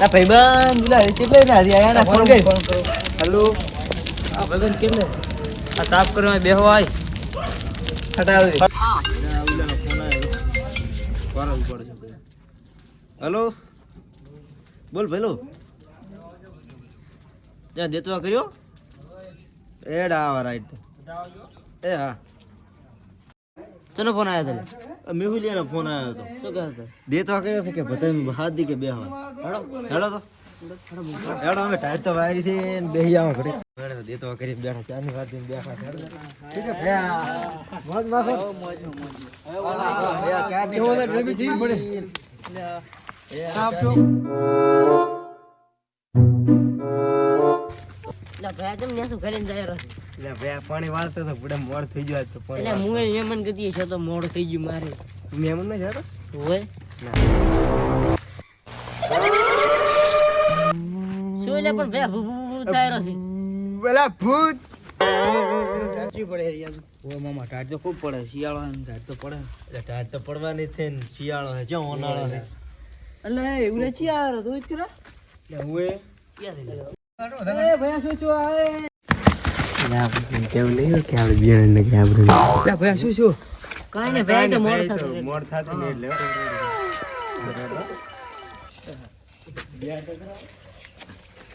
આ ભાઈબંધ બોલા કેટલે ના હજી આયા ફોન કરી હેલો આ ભાઈબંધ કેટલે આ તાપ કરવા બેહો આય હટાવી. હેલો બોલ ભેલો ત્યાં દેતવા કર્યો એડ આવા રાઈટ એ હા ચલો ફોન આવ્યા તને મેહુલિયાનો ફોન આવ્યો હતો શું કહે હતો દેતવા કર્યો છે કે બધા હાથ દી કે બે હેડો. હેડો તો. હેડો અમે ટાઈટ તો વાયરી થી ને બેહી આવો ઘડી હેડો દેતવા કરી બેઠા. ચાની વાત બેઠા. ઠીક છે મોજ માખો. ની તમે શું કરીને જાય રહ્યો એટલે બે પાણી વાળતો તો બુડા મોડ થઈ ગયો આજ તો એટલે હું મહેમાન ગતી છે તો મોડ થઈ ગયું મારે. મહેમાન ને જાતો હોય. શું એટલે પણ બે ભૂ ભૂ ભૂ થાય રહ્યો છે? પેલા ભૂત. ઓ મામા ટાટ તો ખૂબ પડે શિયાળો ને ટાટ તો પડે. એટલે ટાઈટ તો પડવાની છે ને શિયાળો છે જો ઉનાળો છે એટલે એવું ને ચી તો તું જ કરા. એટલે હું એ એ ભયા શું છો આવે કેવું નહીં કે આપણે બિયારણ ને કે આપણે ભૈયા શું શું? કાઈ ને ભૈયા તો મોડ થશે મોડ થતું નહીં એટલે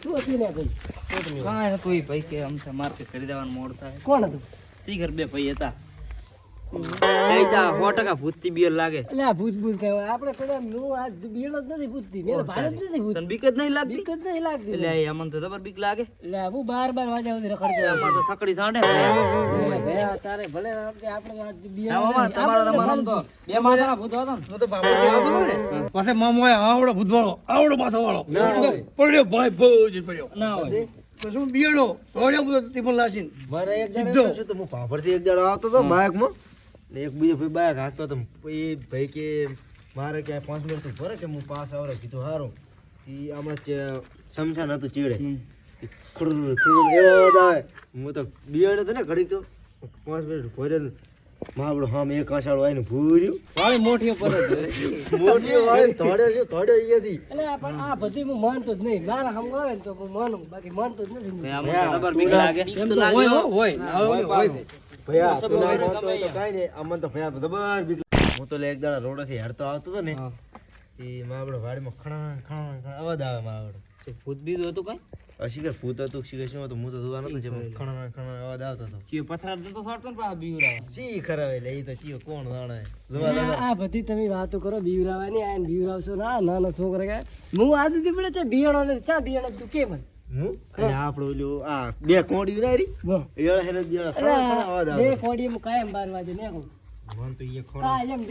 શું હતું ને ભાઈ કાંઈ નતું ભાઈ કે આમ માર્કેટ કરી દેવાનું મોડ થાય. કોણ હતું? ઘર બે ભાઈ હતા? સો ટકા ભૂતથી બિયર લાગે. એટલે આ ભૂત ભૂત કહેવાય. આપણે પેલા હું આ બીડ જ નથી પૂછતી મેં તો જ નથી પૂછતી તને બીક જ નહીં લાગતી? બીક જ નહીં લાગતી. એટલે અમન તો જબર બીક લાગે. એટલે હું બાર બાર વાગ્યા સુધી રખડતો આમાં તો સકડી સાંડે તારે ભલે આપણે આપણે આ બીડ હા, મામા, તમારા તમારા આમ તો બે માથાના ભૂત હતા ને. હું તો બાપા કહેતો ને પાસે મામો આયા, આવડો ભૂતવાળો આવડો માથો વાળો પડ્યો ભાઈ બહુ પડ્યો. ના હોય. શું બિયડો દોડ્યો બધો લાસીને મારે એક જણા શું તો હું પાપડથી એક જણો આવતો હતો બાઇકમાં ને એક બીજો ભાઈ બાઇક હાંકતો હતો. એ ભાઈ કે મારે ક્યાંય પાંચ મિનિટ તું ભરે કે હું પાસ આવડે કીધું સારું એ આમાં શમશાન હતું ચીડે. ખુરર ખુરર એવો આવે. હું તો બિયડ હતો ને ઘડી તો. પાંચ મિનિટ ભરે ને માવડો હામ એક આંસાળો આવીને ભૂર્યું. વાળી મોઠીઓ પર મોઠીઓ વાળી થોડે છે થોડે અહીંયાથી એટલે પણ આ બધી હું માનતો જ નહીં. મારા હમ આવે તો માનું. બાકી માનતો જ નથી. બીક લાગે. એમ તો લાગે હોય. હોય હોય. ભૈયા તું ના કાંઈ નહીં. અમને તો ભૈયા જબર બીક. હું તો લે એક દાડા રોડેથી હેડતો આવતો હતો ને એ માવડો વાડીમાં ખણા ખણા ખણા અવાજ આવે માવડો. શું ભૂત બીજું હતું કઈ? શિખર ભૂત હતું શિખર શું હતું? હું તો જોવા નતો જેમ ખણા ખણા અવાજ આવતો હતો. ચીયો પથરા તો સડતો ને પાછા બીવરાવા. સી એટલે એ તો ચીયો કોણ જાણે? જોવા આ બધી તમે વાતો કરો બીવરાવાની આ બીવરાવશો. ના નાનો છોકરા કે હું આદત પડે છે બિયાણો ને ચા બિયાણો તું કેમ હું. આપણો ઓલું આ બે કોડી બોલ એળા હેરે બે કોડી હું કાયમ બાર વાગે ને કહું મન તો એ ખણા કાયમ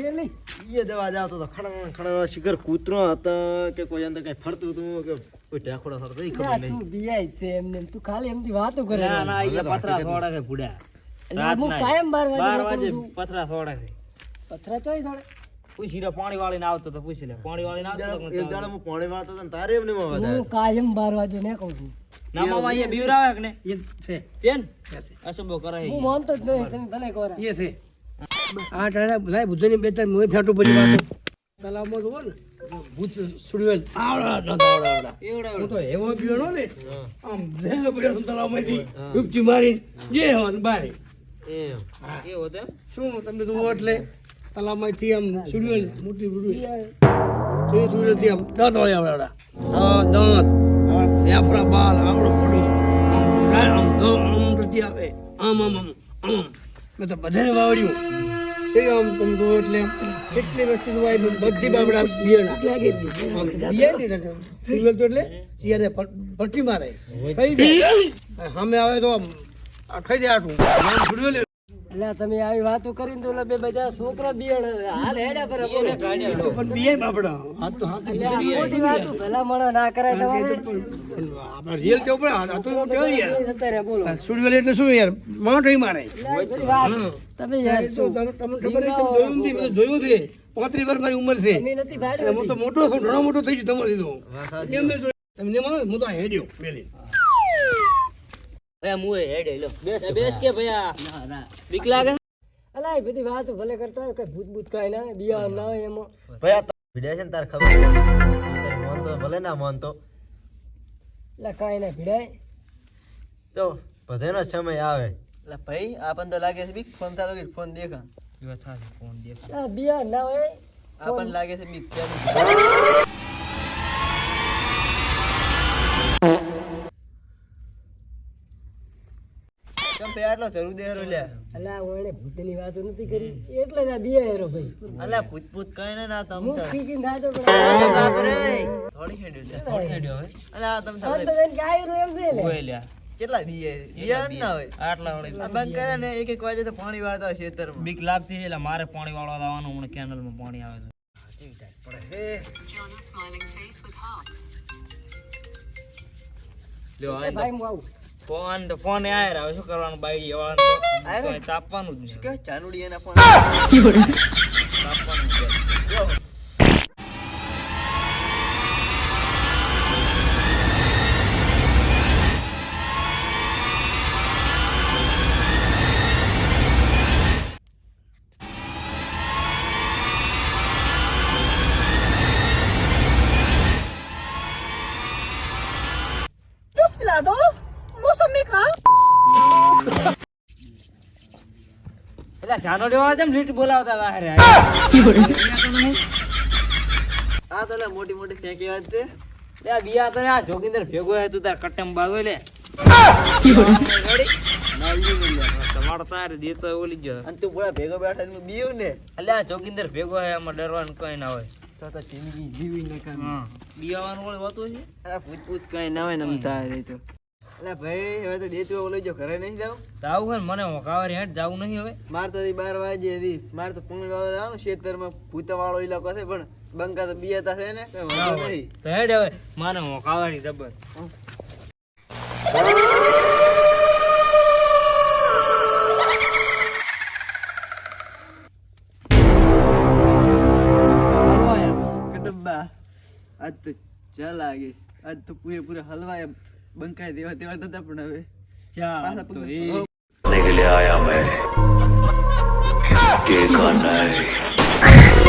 દવા ખણા ખણા કૂતરો હતા કે કોઈ અંદર કઈ ફરતું હતું કે કોઈ ટેકડો થતો એ ખબર નહીં. તું છે એમને ખાલી એમથી વાતો કરે ના ના ઈ પથરા થોડા છે હું કાયમ બાર વાગે બાર નીકળું પથરા થોડા છે. પથરા થોડે. પૂછી રે પાણી વાળીને આવતો તો પૂછી લે. પાણી વાળીને આવતો એક દાડા હું પાણી વાળતો તો તારે એમને અવાજ હું કાયમ બાર વાગે ને કહું છું. ના મામા અહીંયા બીવરાવે કે ને એ છે. તેન? અશુભો કરે હું માનતો જ નહીં તમે ભલે કરો. એ છે. આ ટાણે બધા બુદ્ધની બે ત્રણ મોય ફાટું પડી વાતો તલાવમાં જોવો ને. ભૂત સુડવેલ આવડા આવડા આવડા એવડા હું તો એવો પીવાનો ને આમ ઝેલો પડ્યો છું તલાવમાંથી. ડૂબકી મારી જે હોન બારી. એમ. એવો તેમ શું તમે જુઓ એટલે? તલાવમાંથી આમ સુડવેલ મોટી સુડવેલ તે સુડવેલથી આમ દાંત વાળી આવડા હા, દાંત. આ બાલ, આવડો પડો આમ આમ આમ રતી આવે. આમ આમ આમ આમ. મેં તો બધાને વાવડ્યું. તે આમ તમે જુઓ એટલે કેટલી વસ્તુ જોવાય બધી બાબડા બિયાણા. તો એટલે? શિયાળે પટ્ટી મારે. કઈ દે સામે આવે તો આમ ખાઈ દે આટલું. આમ સુડવેલ એટલે તમે આવી વાતો કરીને તો ઓલા બે બધા છોકરા બિયાણ હાલ હેડ્યા પર બોલો. તો પણ બિયે બાપડા. હાથ તો હાથ મોટી વાત ભલા મોણા ના કરાય તમારે. આપણે રિયલ કેવું પડે આ તો કેવું યાર. એ બોલો. સુડવેલ એટલે શું યાર? માઉન્ટ મારે. તમે યાર તો શું? તમને ખબર છે તમે જોયું નથી મેં જોયું છે. પાંત્રીસ વર્ષ મારી ઉંમર છે. હું તો મોટો છું ઘણો મોટો થઈ ગયો તમારી તો. તમને હું તો હેડ્યો પેલી ભાઈ મુએ હેડે લો બેસ બેસ કે ભૈયા. ના ના. બીક લાગે? અલા એ બધી વાતો ભલે કરતા હોય કઈ ભૂત ભૂત કાંઈ ના બિયાણ ના હોય એમાં. ભયા વિડ્યા છે ને તારે ખબર તારી મોન માનતો ભલે ના માનતો એટલે કાંઈ ના ભીડાય. તો બધાનો સમય આવે. એટલે ભાઈ આપણ તો લાગે છે બીક ફોન તારો કે ફોન દેખા. એવા થાશે ફોન દેખા આ ના હોય. આપણ લાગે છે બીક પેલું આટલો જરૂર દેહરો લ્યા. અલા ઓણે ભૂતની વાતો નથી કરી. એટલે જ આ બિયારો ભાઈ. અલ્યા ભૂત ભૂત કઈ ને ના તમ હું સ્પીકિંગ ના તો થોડી હેડ્યો લ્યા થોડી હેડ્યો હવે. અલ્યા તમ તો એને કે આયરું એમ છે ને ઓય લ્યા. કેટલા બીએ બીયા ના હોય. આટલા વડે બંધ કરે ને એક એક વાગે તો પાણી વાળતા હોય ખેતરમાં. બીક લાગતી છે એટલે મારે પાણી વાળવા આવવાનું હમણાં કેનલમાં પાણી આવે છે. લ્યો ભાઈ હું આવું. ફોન તો ફોન આયર હવે શું કરવાનું બાઈ? જવાનું તાપવાનું જ નહીં કે ચાનુડી એના ફોન તાપવાનું છે. જાનો લેવા જેમ લીટ બોલાવતા હતા હારે. આ તો મોટી મોટી ફેંકી વાત છે. લે બિયા તો આ જોગીંદર ભેગો હે તું તાર કટમ બાગો લે. તમારો તારે દેતો હોય ઓલી ગયો અને તું ભેગો બેઠા ને બીયું ને. એટલે આ જોગીંદર ભેગો હે એમાં ડરવાનું કઈ ના હોય. તો તો જિંદગી જીવી ન કામ બિયાવાનું ઓલું હોતું છે અરે પૂછ પૂછ કઈ ના હોય ને તો. અલ્યા ભાઈ હવે તો દેતું એવું લઈ જો ઘરે નહીં જાવ તો આવું હોય ને મને હોકાવારી હેઠ જાવું નહીં હવે. માર તો બાર વાગે હતી માર તો પૂંગ વાળો જવાનું ખેતરમાં ભૂતા વાળો ઇલાકો છે પણ બંકા તો બિયાતા છે ને તો હેડ હવે મને હોકાવારી જબર. આજ તો ચાલ લાગે. આજ તો પૂરેપૂરે હલવાયા. બંકાઈ દેવા તેવા નતા પણ હવે ચા પાછા તો પગ- એ करने के लिए आया मैं के खाना है